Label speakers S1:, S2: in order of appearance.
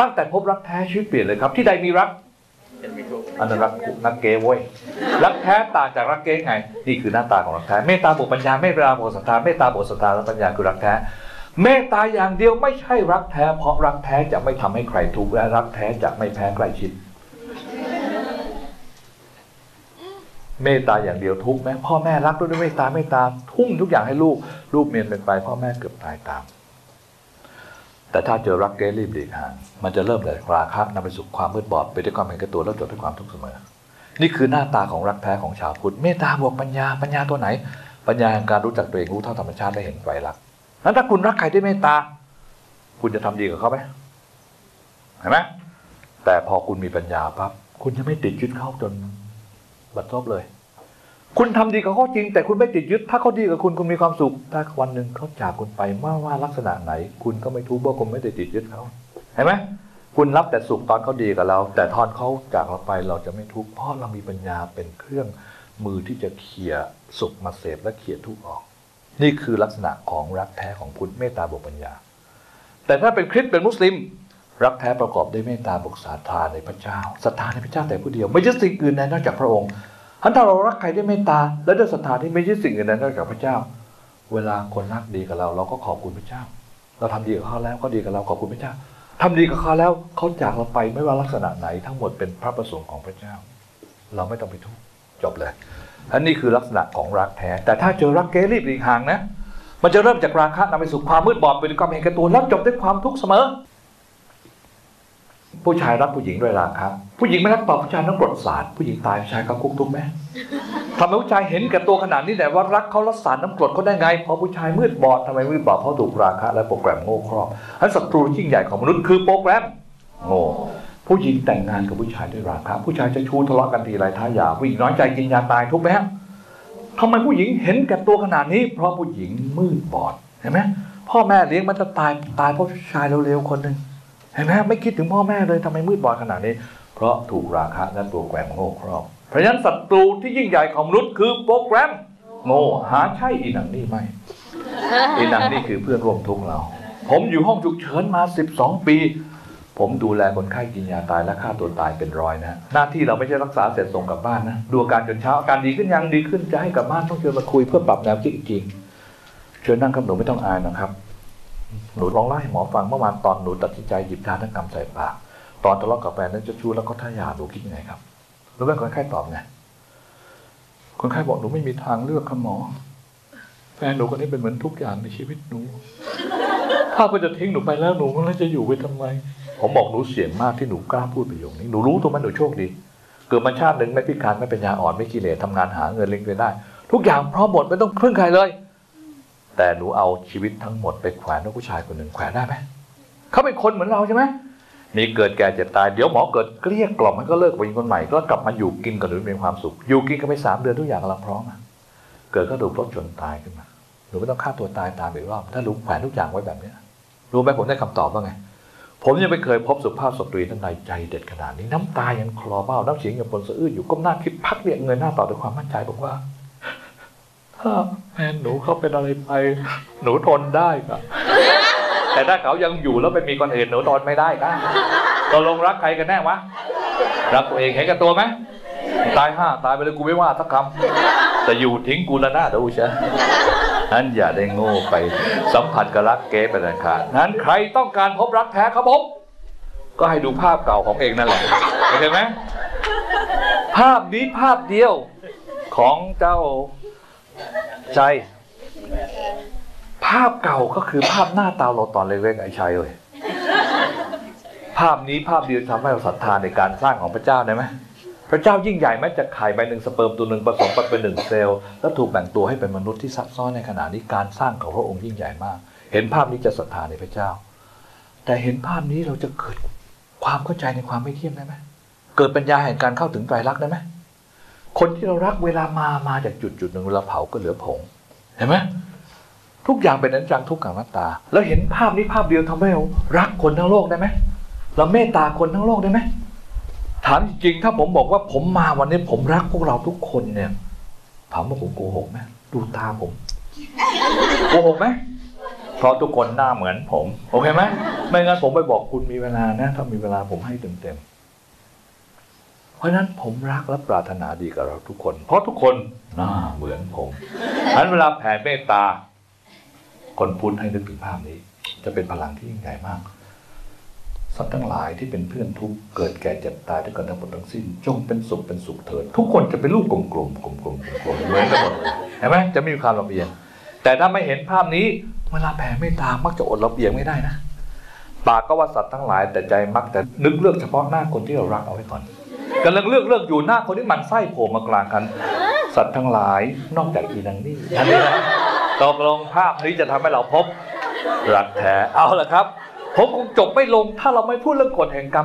S1: ตั้งแต่พบรักแท้ชีวิตเปลี่ยนเลยครับ ที่ใดมีรักอันนั้นรักนักเกย์เว้ยรักแท้ต่างจากรักเกย์ไง นี่คือหน้าตาของรักแท้เมตตาบวกปัญญาเมตตาบวกศรัทธาเมตตาบวกศรัทธาและปัญญาคือรักแท้เมตตาอย่างเดียวไม่ใช่รักแท้ เพราะรักแท้จะไม่ทำให้ใครทุกข์และรักแท้จะไม่แพ้ใกล้ชิด เมตตาอย่างเดียวทุกข์ไหมพ่อแม่รักด้วยเมตตาเมตตาทุ่มทุกอย่างให้ลูก ลูกเมียนเป็นไปพ่อแม่เกือบตายตาม แต่ถ้าเจอรักเกย์รีบหลีกหางมันจะเริ่มจากราคะนำไปสู่ความมืดบอดไปด้วยความเห็นแก่ตัวแล้วจบด้วยความทุกข์เสมอ นี่คือหน้าตาของรักแท้ของชาวพุทธเมตตาบวกปัญญาปัญญาตัวไหน ปัญญาแห่งการรู้จักตัวเองรู้เท่าธรรมชาติและเห็นไตรลักษณ์นั้นถ้าคุณรักใครด้วยเมตตา คุณจะทำดีกับเขาไหมเห็นไหมแต่พอคุณมีปัญญาปั๊บคุณจะไม่ติดยึดเข้าจนบัดซบเลย คุณทำดีกับเขาจริง แต่คุณไม่ติดยึด ถ้าเขาดีกับคุณคุณมีความสุข ถ้าวันหนึ่งเขาจากคุณไปไม่ว่าลักษณะไหน คุณก็ไม่ทุกข์เพราะคุณไม่ได้ติดยึดเขาเห็นไหมคุณรับแต่สุขตอนเขาดีกับเรา แต่ตอนเขาจากเราไปเราจะไม่ทุกข์เพราะเรามีปัญญาเป็นเครื่องมือที่จะเขี่ยสุขมาเสพและเขี่ยทุกข์ออก นี่คือลักษณะของรักแท้ของพุทธเมตตาบวกปัญญา แต่ถ้าเป็นคริสเป็นมุสลิม รักแท้ประกอบด้วยเมตตาบวกศรัทธาในพระเจ้าศรัทธาในพระเจ้าแต่ผู้เดียว ไม่ใช่สิ่งอื่นใดนอกจากพระองค์ ทันถ้าเรารักใครด้วยเมตตา และด้วยศรัทธาที่ไม่ใช่สิ่งอื่นใดนอกจากพระเจ้า เวลาคนรักดีกับเรา เราก็ขอบคุณพระเจ้า เราทำดีกับเขาแล้วเขาดีกับเราขอบคุณพระเจ้าทำดีกับเขาแล้วเขาจากเราไปไม่ว่าลักษณะไหนทั้งหมดเป็นพระประสงค์ของพระเจ้า เราไม่ต้องไปทุกข์จบเลยอันนี้คือลักษณะของรักแท้ แต่ถ้าเจอรักเกรีบหลีกห่างนะมันจะเริ่มจากราคะนำไปสู่ความมืดบอดเป็นความเห็นแก่ตัวแล้วจบด้วยความทุกข์เสมอ ผู้ชายรักผู้หญิงด้วยราคะ ผู้หญิงไม่รักต่อผู้ชายต้องกดสารผู้หญิงตายผู้ชายเขาคุกทุกข์ไหมทำไมผู้ชายเห็นแก่ตัวขนาดนี้แต่ว่ารักเขารักสารน้ำกรดเขาได้ไงเพราะผู้ชายมืดบอดทำไมมืดบอดเพราะถูกราคะและโปรแกรมโง่ครอบอันศัตรูยิ่งใหญ่ของมนุษย์คือโปรแกรมโง่ผู้หญิงแต่งงานกับผู้ชายด้วยราคะผู้ชายจะชู้ทะเลาะกันทีไรท้ายาผู้หญิงน้อยใจกินยาตายทุกไหมฮะทำไมผู้หญิงเห็นแก่ตัวขนาดนี้ เพราะผู้หญิงมืดบอดเห็นไหมพ่อแม่เลี้ยงมันจะตายตายเพราะผู้ชายเร็วๆคนหนึ่งเห็นไหมไม่คิดถึงพ่อแม่เลยทำไมมืดบอดขนาดนี้ เพราะถูกราคะและโปรแกรมโง่ครอบ เพราะฉะนั้นศัตรูที่ยิ่งใหญ่ของมนุษย์คือโปรแกรมโง่หาใช่อีหนังนี่ไม่อีหนังนี่คือเพื่อนร่วมทุกข์เรา ผมอยู่ห้องฉุกเฉินมา 12 ปี ผมดูแลคนไข้กินยาตายและฆ่าตัวตายเป็นร้อยนะ หน้าที่เราไม่ใช่รักษาเสร็จส่งกลับบ้านนะดูอาการจนเช้าอาการดีขึ้นยังดีขึ้นจะให้กลับบ้านต้องเชิญมาคุยเพื่อปรับแนวคิดอีกทีเชิญนั่งครับหนูไม่ต้องอายนะครับหนูลองเล่าให้หมอฟังเมื่อวานตอนหนูตัดสินใจหยิบยาทั้งกำใส่ปาก ตอนทะเลาะกับแฟนนั้นจะชู้แล้วก็ท่ายาหนูคิดยังไงครับรู้ไหมคนไข้ตอบไงคนไข้บอกหนูไม่มีทางเลือกครับหมอ แฟนหนูคนนี้เป็นเหมือนทุกอย่างในชีวิตหนู ถ้าเขาจะทิ้งหนูไปแล้วหนูแล้วจะอยู่ไปทำไม ผมบอกหนูเสี่ยงมากที่หนูกล้าพูดประโยคนี้หนูรู้ตัวมันหนูโชคดี เกิดมาชาติหนึ่งไม่พิการไม่เป็นยาอ่อนไม่กิเลสทำงานหาเงินเลี้ยงตัวได้ ทุกอย่างพร้อมหมดไม่ต้องพึ่งใครเลย แต่หนูเอาชีวิตทั้งหมดไปแขวนกับผู้ชายคนหนึ่งแขวนได้ไหมเขาเป็นคนเหมือนเราใช่ไหม นี่เกิดแก่เจ็บตายเดี๋ยวหมอเกิดเกลี้ยกล่อมให้ก็เลิกไปเป็นคนใหม่ก็กลับมาอยู่กินกับหนูมีความสุข อยู่กินกันไปสามเดือนทุกอย่างกำลังพร้อมอะเกิดก็ถูกรถชนตายขึ้นมาหนูไม่ต้องฆ่าตัวตายตามอีกรอบถ้าหนูแขวนทุกอย่างไว้แบบนี้รู้ไหมผมได้คำตอบว่าไง ผมยังไม่เคยพบสุภาพสตรีท่านใดใจเด็ดขนาดนี้น้ำตายังคลอเบ้าน้ำเสียงยังปนสะอื้นอยู่ก้มหน้าคิดพักเรียกเงินหน้าต่อด้วยความมั่นใจบอกว่าถ้าแฟนหนูเขาเป็นอะไรไป หนูทนได้ครับ แต่ถ้าเขายังอยู่แล้วไปมีคนอื่นหนูทนไม่ได้ครับตกลงรักใครกันแน่วะ รักตัวเองเห็นกับตัวไหมตายห้าตายไปเลยกูไม่ว่าสักคำแต่อยู่ทิ้งกูละหน้าดูใช่นั้นอย่าได้โง่ไปสัมผัสกับรักเก๊ไปเลยค่ะนั้นใครต้องการพบรักแท้ครับผมก็ให้ดูภาพเก่าของเองนั่นแหละโอเคไหมภาพนี้ภาพเดียวของเจ้าใจ ภาพเก่าก็คือภาพหน้าตาเราตอนเล็กๆไอ้ชัยเลย ภาพนี้ภาพเดียวทำให้เราศรัทธาในการสร้างของพระเจ้าได้ไหมพระเจ้ายิ่งใหญ่แม้จะไข่ใบหนึ่งสเปิร์มตัวหนึ่งผสมกันเป็นหนึ่งเซลล์แล้วถูกแบ่งตัวให้เป็นมนุษย์ที่ซับซ้อนในขณะนี้การสร้างของพระองค์ยิ่งใหญ่มาก เห็นภาพนี้จะศรัทธาในพระเจ้า แต่เห็นภาพนี้เราจะเกิดความเข้าใจในความไม่เที่ยงได้ไหมเกิดปัญญาแห่งการเข้าถึงไตรลักษณ์ได้ไหมคนที่เรารักเวลามามาจากจุดจุดหนึ่งเวลาเผาก็เหลือผง เห็นไหม ทุกอย่างเป็นอนิจจังทุกขังนัตตา แล้วเห็นภาพนี้ภาพเดียวทำให้เรารักคนทั้งโลกได้ไหมเราเมตตาคนทั้งโลกได้ไหมถามจริงๆถ้าผมบอกว่าผมมาวันนี้ผมรักพวกเราทุกคนเนี่ยถามว่าผมโกหกไหมดูตาผมโกหกไหมเพราะทุกคนหน้าเหมือนผม โอเคไหมไม่งั้นผมไปบอกคุณมีเวลานะถ้ามีเวลาผมให้เต็มๆเพราะฉะนั้นผมรักและปรารถนาดีกับเราทุกคน เพราะทุกคนหน้าเหมือนผมฉะนั้นเวลาแผ่เมตตา คนพุทธให้นึกถึงภาพนี้ จะเป็นพลังที่ยิ่งใหญ่มากสัตว์ทั้งหลายที่เป็นเพื่อนทุกเกิดแก่เจ็บตายด้วยกันทั้งหมดทั้งสิ้น จงเป็นสุขเป็นสุขเถิดทุกคนจะเป็นรูปกลมกลมๆกลมๆกลมๆเหมือนกันหมดเลยเห็นไหมจะไม่มีความลำเอียง แต่ถ้าไม่เห็นภาพนี้เวลาแผ่เมตตามักจะอดลำเอียงไม่ได้นะปากก็ว่าสัตว์ทั้งหลาย แต่ใจมักแต่นึกเลือกเฉพาะหน้าคนที่เรารักเอาไว้ก่อนกำลังเลือกเลือกอยู่หน้าคนที่มันไส้โผล่มากลางกัน สัตว์ทั้งหลายนอกจากอีนังนี่อันนี้นะ ตกลงภาพนี้จะทำให้เราพบรักแท้เอาละครับ ผมคงจบไม่ลงถ้าเราไม่พูดเรื่องกฎแห่งกรรม